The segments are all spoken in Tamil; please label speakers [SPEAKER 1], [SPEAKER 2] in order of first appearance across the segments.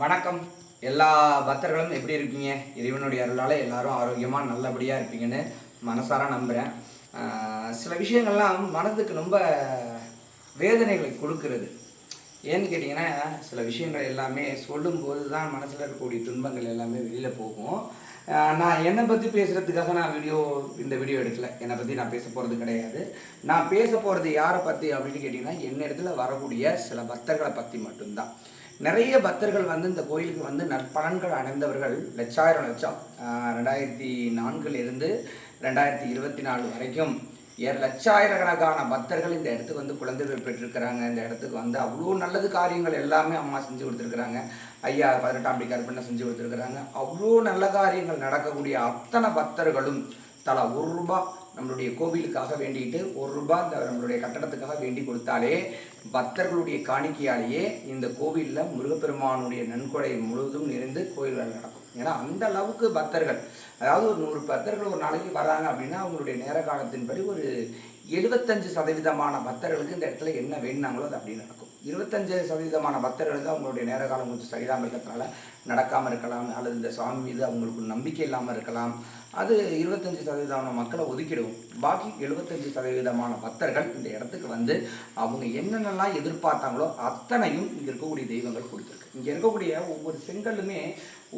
[SPEAKER 1] வணக்கம். எல்லா பக்தர்களும் எப்படி இருக்கீங்க? இறைவனுடைய அருளால் எல்லாரும் ஆரோக்கியமாக நல்லபடியாக இருப்பீங்கன்னு மனசார நம்புகிறேன் சில விஷயங்கள்லாம் மனதுக்கு ரொம்ப வேதனைகளை கொடுக்கறது. ஏன்னு கேட்டிங்கன்னா சில விஷயங்கள் எல்லாமே சொல்லும்போது தான் மனசில் இருக்கக்கூடிய துன்பங்கள் எல்லாமே வெளியில் போகும். நான் என்னை பற்றி பேசுகிறதுக்காக நான் வீடியோ இந்த வீடியோ எடுக்கல. என்னை பற்றி நான் பேச போகிறது கிடையாது. நான் பேச போகிறது யாரை பற்றி அப்படின்னு கேட்டிங்கன்னா என்னிடத்துல வரக்கூடிய சில பக்தர்களை பற்றி மட்டும்தான். நிறைய பக்தர்கள் வந்து இந்த கோயிலுக்கு வந்து நற்பலன்கள் அடைந்தவர்கள் லட்சாயிரம் லட்சம். ரெண்டாயிரத்தி நான்கிலிருந்து ரெண்டாயிரத்தி இருபத்தி நாலு வரைக்கும் ஏ- லட்சாயிரக்கணக்கான பக்தர்கள் இந்த இடத்துக்கு வந்து குழந்தைகள் பெற்றிருக்கிறாங்க. இந்த இடத்துக்கு வந்து அவ்வளோ நல்லது காரியங்கள் எல்லாமே அம்மா செஞ்சு கொடுத்துருக்குறாங்க. ஐயா பதினெட்டாம் படி கற்பனை செஞ்சு கொடுத்துருக்குறாங்க. அவ்வளோ நல்ல காரியங்கள் நடக்கக்கூடிய அத்தனை பக்தர்களும் தலா ஒரு ரூபா நம்மளுடைய கோவிலுக்காக வேண்டிட்டு ஒரு ரூபாய் இந்த நம்மளுடைய கட்டடத்துக்காக வேண்டி கொடுத்தாலே பக்தர்களுடைய காணிக்கையாலேயே இந்த கோவிலில் முருகப்பெருமானுடைய நன்கொடை முழுவதும் நிறைந்து கோயில்கள் நடக்கும். ஏன்னா அந்த அளவுக்கு பக்தர்கள். அதாவது ஒரு நூறு பக்தர்கள் ஒரு நாளைக்கு வராங்க அப்படின்னா அவங்களுடைய நேர காலத்தின்படி ஒரு எழுபத்தஞ்சு சதவீதமான பக்தர்களுக்கு இந்த இடத்துல என்ன வேணுனாங்களோ அது அப்படி நடக்கும். இருபத்தஞ்சு சதவீதமான பக்தர்களுக்கு அவங்களுடைய நேர காலம் கொஞ்சம் சரியில்லாமல் இருக்கிறதுனால நடக்காமல் இருக்கலாம் அல்லது இந்த சுவாமி மீது அவங்களுக்கு நம்பிக்கை இல்லாமல் இருக்கலாம். அது இருபத்தஞ்சு சதவீதமான மக்களை ஒதுக்கிடுவோம் பாக்கி எழுபத்தஞ்சு சதவீதமான பக்தர்கள் இந்த இடத்துக்கு வந்து அவங்க என்னென்னலாம் எதிர்பார்த்தாங்களோ அத்தனையும் இங்கே இருக்கக்கூடிய தெய்வங்கள் கொடுத்துருக்கு. இங்கே இருக்கக்கூடிய ஒவ்வொரு செங்கல்லுமே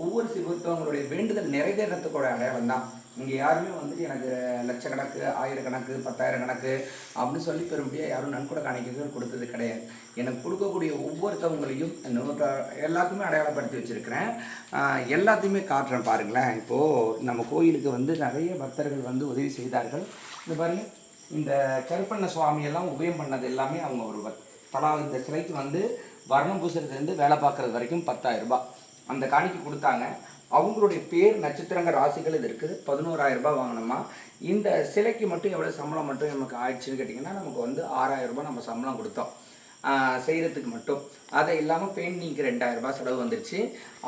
[SPEAKER 1] ஒவ்வொரு சிவத்தவங்களுடைய வேண்டுதல் நிறைவேறத்துக்கூட அடையாளம் தான் இங்கே யாருமே வந்துட்டு எனக்கு லட்சக்கணக்கு ஆயிரக்கணக்கு பத்தாயிரம் கணக்கு அப்படின்னு சொல்லி பெரும்படியாக யாரும் நன்கொடை காணிக்கைகள் கொடுத்தது கிடையாது. எனக்கு கொடுக்கக்கூடிய ஒவ்வொருத்தவங்களையும் எல்லாத்தையுமே அடையாளப்படுத்தி வச்சுருக்கிறேன். எல்லாத்தையுமே காட்டுறேன் பாருங்களேன். இப்போது நம்ம கோயிலுக்கு வந்து நிறைய பக்தர்கள் வந்து உதவி செய்தார்கள். இந்த பாருங்க இந்த கருப்பண்ண சுவாமி எல்லாம் உபயம் பண்ணது எல்லாமே அவங்க ஒரு தலா இந்த சிலைக்கு வந்து வர்ணம் பூசுறதுலேருந்து வேலை பார்க்குறது வரைக்கும் பத்தாயிரம் ரூபாய். அந்த காணிக்கு கொடுத்தாங்க. அவங்களுடைய பேர் நட்சத்திரங்க ராசிகள் இது இருக்குது பதினோராயிரம் ரூபாய் வாங்கினோமா? இந்த சிலைக்கு மட்டும் எவ்வளோ சம்பளம் மட்டும் நமக்கு ஆயிடுச்சுன்னு கேட்டிங்கன்னா நமக்கு வந்து ஆறாயிரம் ரூபாய் நம்ம சம்பளம் கொடுத்தோம். செய்கிறதுக்கு மட்டும். அதை இல்லாமல் பெயிண்டிங்க்கு ரெண்டாயிரம் ரூபாய் செலவு வந்துருச்சு.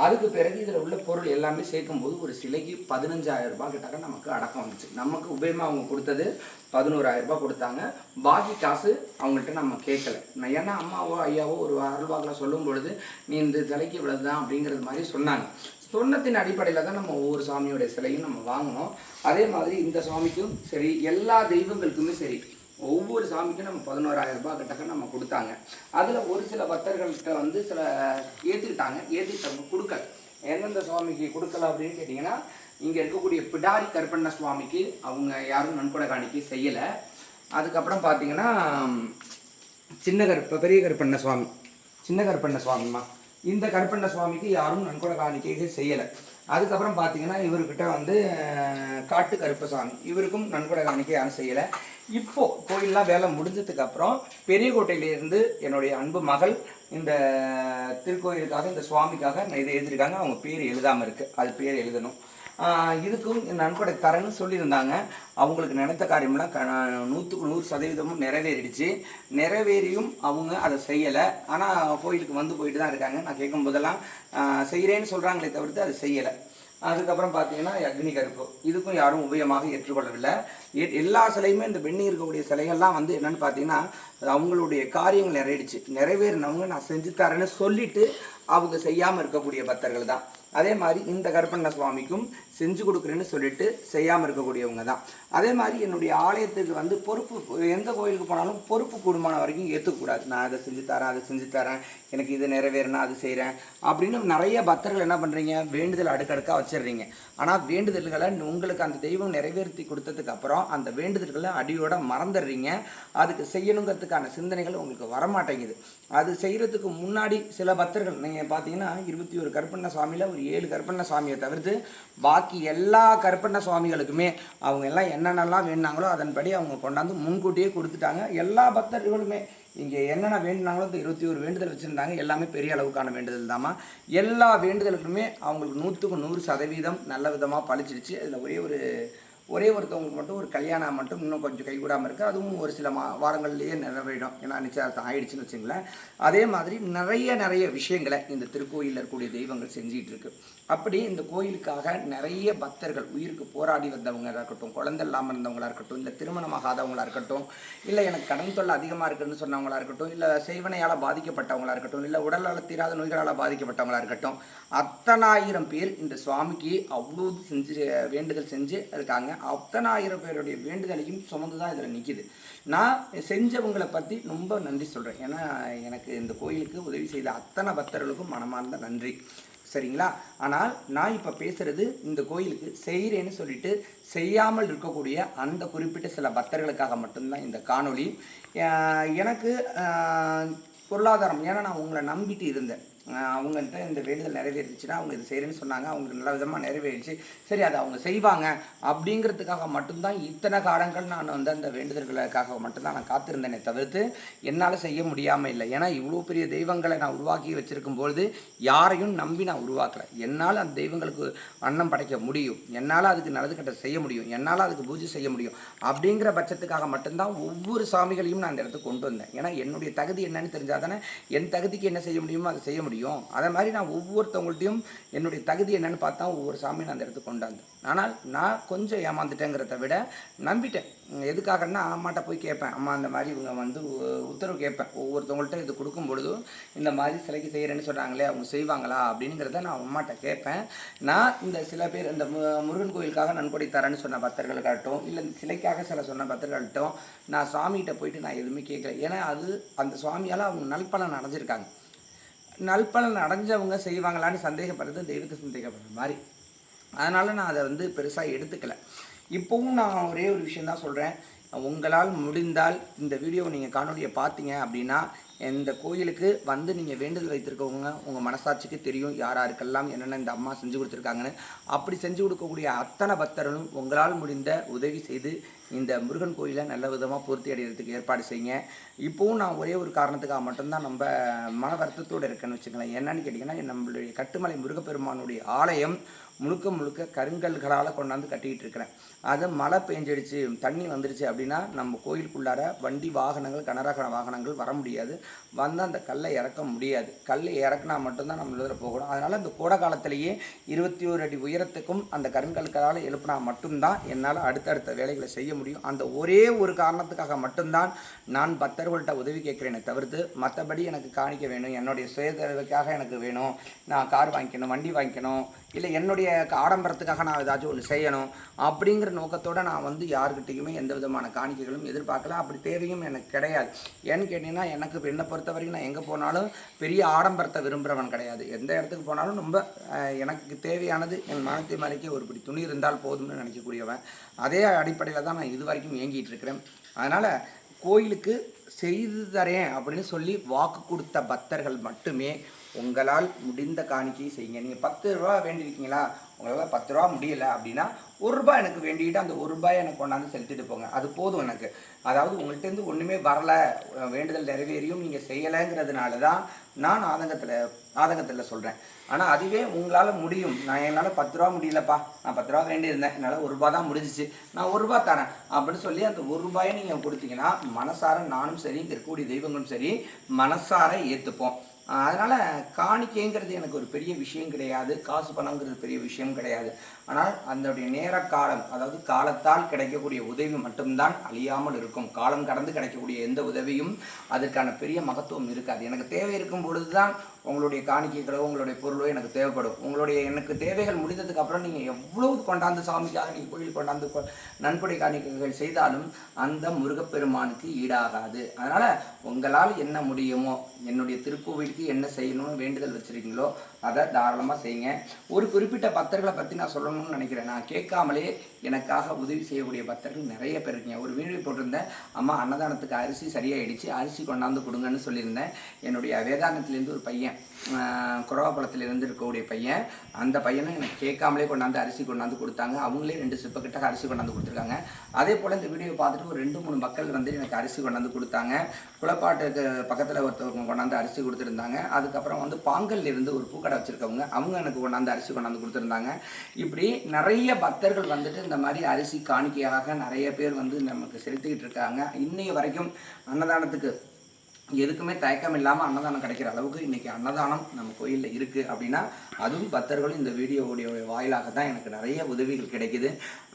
[SPEAKER 1] அதுக்கு பிறகு இதில் உள்ள பொருள் எல்லாமே சேர்க்கும்போது ஒரு சிலைக்கு பதினஞ்சாயிரம் ரூபாய் கிட்டக்க நமக்கு அடக்கம் வந்துச்சு. நமக்கு உபயமாக அவங்க கொடுத்தது பதினோராயிரம் ரூபாய் கொடுத்தாங்க. பாக்கி காசு அவங்கள்ட்ட நம்ம கேட்கல. நான் ஏன்னா அம்மாவோ ஐயாவோ ஒரு அருள்வாக்கில் சொல்லும் பொழுது நீ இந்த சிலைக்கு இவ்வளோ தான் அப்படிங்கிறது மாதிரி சொன்னாங்க. சொன்னத்தின் அடிப்படையில் தான் நம்ம ஒவ்வொரு சாமியோட சிலையும் நம்ம வாங்கினோம் அதே மாதிரி இந்த சாமிக்கும் சரி எல்லா தெய்வங்களுக்குமே சரி ஒவ்வொரு சாமிக்கும் நம்ம பதினோராயிரம் ரூபாய் கிட்டக்க நம்ம கொடுத்தாங்க. அதில் ஒரு சில பக்தர்கள்கிட்ட வந்து சில ஏற்றுக்கிட்டாங்க ஏற்றுக்கிட்டவங்க கொடுக்கல. எந்தெந்த சுவாமிக்கு கொடுக்கல அப்படின்னு கேட்டிங்கன்னா இங்கே இருக்கக்கூடிய பிடாரி கருப்பண்ண சுவாமிக்கு அவங்க யாரும் நன்கொடை காணிக்கு செய்யலை. அதுக்கப்புறம் பார்த்தீங்கன்னா சின்ன கருப்ப பெரிய கருப்பண்ண சுவாமி சின்ன கருப்பண்ண சுவாமிம்மா. இந்த கருப்பண்ண சுவாமிக்கு யாரும் நன்கொடை காணிக்கைகள் செய்யலை. அதுக்கப்புறம் பார்த்தீங்கன்னா இவர்கிட்ட வந்து அஹ், காட்டு கருப்பசாமி இவருக்கும் நன்கொடை காணிக்கை யாரும் செய்யலை. இப்போ கோயிலெலாம் வேலை முடிஞ்சதுக்கு அப்புறம் பெரியகோட்டையிலேருந்து என்னுடைய அன்பு மகள் இந்த திருக்கோயிலுக்காக இந்த சுவாமிக்காக இதை எழுதியிருக்காங்க. அவங்க பேர் எழுதாமல் இருக்குது அது பேர் எழுதணும். இதுக்கும் இதுக்கும் நன்கொடை தரேன்னு சொல்லியிருந்தாங்க. அவங்களுக்கு நினைத்த காரியம்லாம் க நூற்றுக்கு நூறு சதவீதமும் நிறைவேறிடுச்சு. நிறைவேறியும் அவங்க அதை செய்யலை. ஆனால் கோயிலுக்கு வந்து போயிட்டு தான் இருக்காங்க. நான் கேட்கும் போதெல்லாம் செய்கிறேன்னு சொல்கிறாங்களே தவிர்த்து அதை செய்யலை. அதுக்கப்புறம் பார்த்தீங்கன்னா அக்னி கருப்பு. இதுக்கும் யாரும் உபயமாக ஏற்றுக்கொள்ளவில்லை. எ- எல்லா சிலையுமே இந்த பெண்ணி இருக்கக்கூடிய சிலைகள்லாம் வந்து என்னென்னு பார்த்தீங்கன்னா அவங்களுடைய காரியங்கள் நிறையிடுச்சு. நிறைவேறினவங்க நான் செஞ்சு தரேன்னு சொல்லிட்டு அவங்க செய்யாமல் இருக்கக்கூடிய பக்தர்கள் தான். அதே மாதிரி இந்த கருப்பண்ண சுவாமிக்கும் செஞ்சு கொடுக்குறேன்னு சொல்லிட்டு செய்யாமல் இருக்கக்கூடியவங்க தான். அதே மாதிரி என்னுடைய ஆலயத்துக்கு வந்து பொறுப்பு எந்த கோயிலுக்கு போனாலும் பொறுப்பு கூடுமான வரைக்கும் ஏற்றுக்கூடாது நான் அதை செஞ்சு தரேன் அதை செஞ்சு தரேன் எனக்கு இது நிறைவேறினா அது செய்கிறேன் அப்படின்னு நிறைய பக்தர்கள் என்ன பண்ணுறீங்க வேண்டுதல் அடுக்கடுக்காக வச்சிடுறீங்க. ஆனால் வேண்டுதல்களை உங்களுக்கு அந்த தெய்வம் நிறைவேற்றி கொடுத்ததுக்கு அப்புறம் அந்த வேண்டுதல்களை அடியோட மறந்துடுறீங்க. அதுக்கு செய்யணுங்கிறதுக்கான சிந்தனைகள் உங்களுக்கு வரமாட்டேங்குது. அது செய்கிறதுக்கு முன்னாடி சில பக்தர்கள் நீங்கள் பார்த்தீங்கன்னா இருபத்தி ஒரு கருப்பண்ண சுவாமியில் ஒரு ஏழு கருப்பண்ண சுவாமியை தவிர்த்து பாக்கி எல்லா கருப்பண்ண சுவாமிகளுக்குமே அவங்க எல்லாம் என்னென்னலாம் வேணுனாங்களோ அதன்படி அவங்க கொண்டாந்து முன்கூட்டியே கொடுத்துட்டாங்க. எல்லா பக்தர்களுமே இங்கே என்னென்ன வேண்டுனாங்களோ இந்த இருபத்தி ஒரு வேண்டுதல் வச்சுருந்தாங்க. எல்லாமே பெரிய அளவுக்கான வேண்டுதல் தாம்மா. எல்லா வேண்டுதலுக்குமே அவங்களுக்கு நூற்றுக்கு நூறு சதவீதம் நல்ல விதமாக பழிச்சிடுச்சு அதில் ஒரே ஒரு ஒரே ஒருத்தவங்களுக்கு மட்டும் ஒரு கல்யாணம் மட்டும் இன்னும் கொஞ்சம் கைகூடாமல் இருக்குது அதுவும் ஒரு சில மா வாரங்கள்லேயே நிறைவேறும் ஏன்னா நிச்சயார்த்தம் ஆயிடுச்சுன்னு வச்சுங்களேன். அதே மாதிரி நிறைய நிறைய விஷயங்களை இந்த திருக்கோயிலில் இருக்கக்கூடிய தெய்வங்கள் செஞ்சிகிட்டு இருக்கு. அப்படி இந்த கோயிலுக்காக நிறைய பக்தர்கள் உயிருக்கு போராடி வந்தவங்களாக இருக்கட்டும் குழந்தை இல்லாமல் இருந்தவங்களாக இருக்கட்டும் இல்லை திருமணமாகாதவங்களா இருக்கட்டும் இல்லை எனக்கு கடன் தொல்லை அதிகமாக இருக்குதுன்னு சொன்னவங்களா இருக்கட்டும் இல்லை செய்வனையால் பாதிக்கப்பட்டவங்களாக இருக்கட்டும் இல்லை உடலால் தீராத நோய்களால் பாதிக்கப்பட்டவங்களா இருக்கட்டும் அத்தனாயிரம் பேர் இந்த சுவாமிக்கு அவ்வளோ செஞ்சு வேண்டுதல் செஞ்சு இருக்காங்க அத்தனாயிரம் பேருடைய வேண்டுதலையும் சுமந்து தான் இதில் நிற்கிது நான் செஞ்சவங்களை பற்றி ரொம்ப நன்றி சொல்கிறேன் ஏன்னா எனக்கு இந்த கோயிலுக்கு உதவி செய்த அத்தனை பக்தர்களுக்கும் மனமார்ந்த நன்றி. சரிங்களா? ஆனால் நான் இப்போ பேசுகிறது இந்த கோயிலுக்கு செய்கிறேன்னு சொல்லிட்டு செய்யாமல் இருக்கக்கூடிய அந்த குறிப்பிட்ட சில பக்தர்களுக்காக மட்டும்தான் இந்த காணொளி. எனக்கு பொருளாதாரம் ஏன்னா நான் உங்களை நம்பிட்டு இருந்தேன். அவங்கள்ட்ட இந்த வேண்டுதல் நிறைவேறிச்சுன்னா அவங்க இது செய்கிறேன்னு சொன்னாங்க. அவங்களுக்கு நல்ல விதமாக நிறைவேறிச்சு. சரி அதை அவங்க செய்வாங்க. அப்படிங்கிறதுக்காக மட்டும்தான் இத்தனை காலங்கள் நான் வந்து அந்த வேண்டுதல்களுக்காக மட்டும்தான் நான் காத்திருந்தேனே தவிர்த்து என்னால் செய்ய முடியாமல் இல்லை. ஏன்னா இவ்வளோ பெரிய தெய்வங்களை நான் உருவாக்கி வச்சுருக்கும் பொழுது யாரையும் நம்பி நான் உருவாக்கலை. என்னால் அந்த தெய்வங்களுக்கு அன்னம் படைக்க முடியும். என்னால் அதுக்கு நல்லது கட்ட செய்ய முடியும். என்னால் அதுக்கு பூஜை செய்ய முடியும். அப்படிங்கிற பட்சத்துக்காக மட்டும்தான் ஒவ்வொரு சாமிகளையும் நான் அந்த இடத்துக்கு கொண்டு வந்தேன். ஏன்னா என்னுடைய தகுதி என்னன்னு தெரிஞ்சால் தானே என் தகுதிக்கு என்ன செய்ய முடியுமோ அதை செய்ய முடியும். முடியும். அதே மாதிரி நான் ஒவ்வொருத்தவங்கள்ட்டையும் என்னுடைய தகுதி என்னன்னு பார்த்தா ஒவ்வொரு சாமியும் நான் அந்த இடத்துக்கு கொண்டு வந்தேன். ஆனால் நான் கொஞ்சம் ஏமாந்துட்டேங்கிறத விட நம்பிட்டேன். எதுக்காகன்னா அம்மாட்ட போய் கேட்பேன். அம்மா அந்த மாதிரி இவங்க வந்து உ- உத்தரவு கேட்பேன். ஒவ்வொருத்தவங்கள்ட்ட இது கொடுக்கும் பொழுதும் இந்த மாதிரி சிலைக்கு செய்கிறேன்னு சொல்கிறாங்களே அவங்க செய்வாங்களா அப்படிங்கிறத நான் அம்மாட்ட கேட்பேன். நான் இந்த சில பேர் இந்த மு- முருகன் கோயிலுக்காக நன்கொடை தரேன்னு சொன்ன பக்தர்களுக்காகட்டும் இல்லை இந்த சிலைக்காக சில சொன்ன பக்தர்கள்ட்டும் நான் சாமிகிட்ட போயிட்டு நான் எதுவுமே கேட்கல. ஏன்னா அது அந்த சுவாமியால் அவங்க நல்பலன் அடைஞ்சிருக்காங்க. நல்பலன் அடைஞ்சவங்க செய்வாங்களான்னு சந்தேகப்படுறது தெய்வத்தை சந்தேகப்படுற மாதிரி. அதனால் நான் அதை வந்து பெருசாக எடுத்துக்கல. இப்போவும் நான் ஒரே ஒரு விஷயம் தான் சொல்கிறேன் உங்களால் முடிந்தால் இந்த வீடியோவை நீங்கள் காணொலியை பார்த்தீங்க அப்படின்னா இந்த கோயிலுக்கு வந்து நீங்கள் வேண்டுதல் வைத்திருக்கவங்க உங்கள் மனசாட்சிக்கு தெரியும் யார் யாருக்கெல்லாம் என்னென்ன இந்த அம்மா செஞ்சு கொடுத்துருக்காங்கன்னு. அப்படி செஞ்சு கொடுக்கக்கூடிய அத்தனை பக்தர்களும் உங்களால் முடிந்த உதவி செய்து இந்த முருகன் கோயிலை நல்ல விதமாக பூர்த்தி அடைகிறதுக்கு ஏற்பாடு செய்யுங்க. இப்போவும் நான் ஒரே ஒரு காரணத்துக்காக மட்டும்தான் நம்ம மன வருத்தத்தோடு இருக்கேன்னு வச்சுக்கலாம் என்னன்னு கேட்டிங்கன்னா நம்மளுடைய கட்டுமலை முருகப்பெருமானுடைய ஆலயம் முழுக்க முழுக்க கருங்கல்களால் கொண்டாந்து கட்டிக்கிட்டு இருக்கிறேன். அது மழை பெஞ்சிடுச்சு தண்ணி வந்துடுச்சு அப்படின்னா நம்ம கோயிலுக்குள்ளார வண்டி வாகனங்கள் கனரக வாகனங்கள் வர முடியாது. வந்து அந்த கல்லை இறக்க முடியாது. கல்லை இறக்குனா மட்டும்தான் நம்ம இதில் போகணும். அதனால் அந்த கோடை காலத்திலேயே இருபத்தி ஒரு அடி உயரத்துக்கும் அந்த கருங்கல்களால் எழுப்பினா மட்டும்தான் என்னால் அடுத்தடுத்த வேலைகளை செய்ய முடியும். அந்த ஒரே ஒரு காரணத்துக்காக மட்டும்தான் நான் பக்தர்கள்ட்ட உதவி கேட்குறேனே தவிர்த்து மற்றபடி எனக்கு காணிக்க வேணும். என்னுடைய சுயதேவைக்காக எனக்கு வேணும். நான் கார் வாங்கிக்கணும் வண்டி வாங்கிக்கணும் இல்லை என்னுடைய ஆடம்பரத்துக்காக நான் ஏதாச்சும் ஒன்று செய்யணும் அப்படிங்கிற நோக்கத்தோடு நான் வந்து யாருக்கிட்டேயுமே எந்த விதமான காணிக்கைகளும் எதிர்பார்க்கல. அப்படி தேவையும் எனக்கு கிடையாது. ஏன்னு கேட்டிங்கன்னா எனக்கு என்னை பொறுத்த வரைக்கும் நான் எங்கே போனாலும் பெரிய ஆடம்பரத்தை விரும்புகிறவன் கிடையாது. எந்த இடத்துக்கு போனாலும் ரொம்ப எனக்கு தேவையானது என் மனத்தை மறைக்க ஒரு பிடி துணி இருந்தால் போதும்னு நினைக்கக்கூடியவன். அதே அடிப்படையில் தான் நான் இது வரைக்கும் இயங்கிட்டு இருக்கிறேன் அதனால் கோயிலுக்கு செய்து தரேன் அப்படின்னு சொல்லி வாக்கு கொடுத்த பக்தர்கள் மட்டுமே உங்களால் முடிந்த காணிக்கையை செய்யுங்க. நீங்கள் பத்து ரூபா வேண்டியிருக்கீங்களா? உங்களால் பத்து ரூபா முடியலை அப்படின்னா ஒரு ரூபாய் எனக்கு வேண்டிக்கிட்டு அந்த ஒரு ரூபாயை எனக்கு கொண்டாந்து செலுத்திட்டு போங்க. அது போதும் எனக்கு. அதாவது உங்கள்கிட்டருந்து ஒன்றுமே வரலை. வேண்டுதல் நிறைவேறியும் நீங்கள் செய்யலைங்கிறதுனால தான் நான் ஆதங்கத்தில் ஆதங்கத்தில் சொல்கிறேன் ஆனால் அதுவே உங்களால் முடியும். நான் என்னால் பத்து ரூபா முடியலப்பா. நான் பத்து ரூபா வேண்டியிருந்தேன். என்னால் ஒரு ரூபா தான் முடிஞ்சிச்சு. நான் ஒரு ரூபா தரேன். அப்படின்னு சொல்லி அந்த ஒரு ரூபாயை நீங்கள் கொடுத்தீங்கன்னா மனசார நானும் சரி இந்த இருக்கக்கூடிய தெய்வங்களும் சரி மனசார ஏற்றுப்போம் அதனால் காணிக்கைங்கிறது எனக்கு ஒரு பெரிய விஷயம் கிடையாது. காசு பணங்கிறது பெரிய விஷயம் கிடையாது. ஆனால் அதனுடைய நேர காலம் அதாவது காலத்தால் கிடைக்கக்கூடிய உதவி மட்டும்தான் அழியாமல் இருக்கும். காலம் கடந்து கிடைக்கக்கூடிய எந்த உதவியும் அதற்கான பெரிய மகத்துவம் இருக்காது. எனக்கு தேவை இருக்கும் பொழுது தான் உங்களுடைய காணிக்கைகளோ உங்களுடைய பொருளோ எனக்கு தேவைப்படும். உங்களுடைய எனக்கு தேவைகள் முடிந்ததுக்கு அப்புறம் நீங்கள் எவ்வளவு கொண்டாந்து சாமிக்காக நீங்கள் கோயில் கொண்டாந்து கொ- நன்கொடை காணிக்கைகள் செய்தாலும் அந்த முருகப்பெருமானுக்கு ஈடாகாது. அதனால் உங்களால் என்ன முடியுமோ என்னுடைய திருக்கோவிலுக்கு என்ன செய்யணும்னு வேண்டுதல் வச்சுருக்கீங்களோ அதை தாராளமாக செய்யுங்க. ஒரு குறிப்பிட்ட பக்தர்களை பற்றி நான் சொல்லணும்னு நினைக்கிறேன். நான் கேட்காமலே எனக்காக உதவி செய்யக்கூடிய பக்தர்கள் நிறைய பேர் இருக்கீங்க. ஒரு வீடியோ போட்டிருந்தேன். அம்மா அன்னதானத்துக்கு அரிசி சரியாயிடுச்சு. அரிசி கொண்டாந்து கொடுங்கன்னு சொல்லியிருந்தேன். என்னுடைய வேதாந்தத்துலேருந்து ஒரு பையன் பையன் இருக்கக்கூடிய பையன் அந்த பையனும் எனக்கு கேட்காமலே கொண்டாந்து அரிசி கொண்டாந்து கொடுத்தாங்க. அவங்களே ரெண்டு சிப்பக்கிட்ட அரிசி கொண்டாந்து கொடுத்துருக்காங்க. அதே போல் இந்த வீடியோ பார்த்துட்டு ஒரு ரெண்டு மூணு மக்கள் வந்து எனக்கு அரிசி கொண்டாந்து கொடுத்தாங்க. குளப்பாட்டுக்கு பக்கத்தில் ஒருத்தவங்க கொண்டாந்து அரிசி கொடுத்துருந்தாங்க. அதுக்கப்புறம் வந்து பாங்கல்லிருந்து ஒரு பூக்கடை வச்சுருக்கவங்க அவங்க எனக்கு கொண்டாந்து அரிசி கொண்டாந்து கொடுத்துருந்தாங்க. இப்படி நிறைய பக்தர்கள் வந்துட்டு இந்த மாதிரி அரிசி காணிக்கையாக நிறைய பேர் வந்து நமக்கு செலுத்திக்கிட்டு இருக்காங்க. இன்னைய வரைக்கும் அன்னதானத்துக்கு எதுக்குமே தயக்கம் இல்லாமல் அன்னதானம் கிடைக்கிற அளவுக்கு இன்றைக்கி அன்னதானம் நம்ம கோயிலில் இருக்குது அப்படின்னா அதுவும் பக்தர்களும் இந்த வீடியோவுடைய வாயிலாக தான் எனக்கு நிறைய உதவிகள் கிடைக்குது.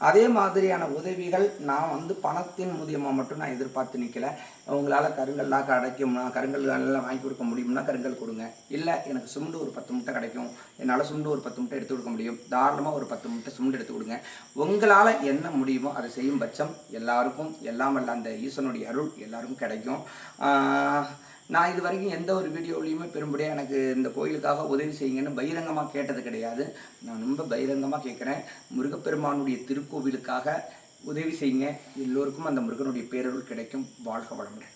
[SPEAKER 1] அதே மாதிரியான உதவிகள் நான் வந்து பணத்தின் மூலியமாக மட்டும் நான் எதிர்பார்த்து நிற்கல உங்களால் கருங்கல்லாம் கிடைக்கும்னா கருங்கல்லாம் வாங்கி கொடுக்க முடியும்னா கருங்கல் கொடுங்க. இல்லை எனக்கு சுண்டு ஒரு பத்து முட்டை கிடைக்கும். என்னால் சுண்டு ஒரு பத்து முட்டை எடுத்து கொடுக்க முடியும். தாராளமாக ஒரு பத்து முட்டை சுண்டு எடுத்து கொடுங்க. உங்களால் என்ன முடியுமோ அதை செய்யும் பட்சம் எல்லாருக்கும் எல்லாம் அந்த ஈசனுடைய அருள் எல்லாருக்கும் கிடைக்கும். நான் இது வரைக்கும் எந்த ஒரு வீடியோலையுமே பெரும்படியாக எனக்கு இந்த கோயிலுக்காக உதவி செய்யுங்கன்னு பகிரங்கமாக கேட்டது கிடையாது. நான் ரொம்ப பகிரங்கமாக கேட்குறேன் முருகப்பெருமானுடைய திருக்கோவிலுக்காக உதவி செய்யுங்க. எல்லோருக்கும் அந்த முருகனுடைய பேரருள் கிடைக்கும். வாழ்க வளமுடன்.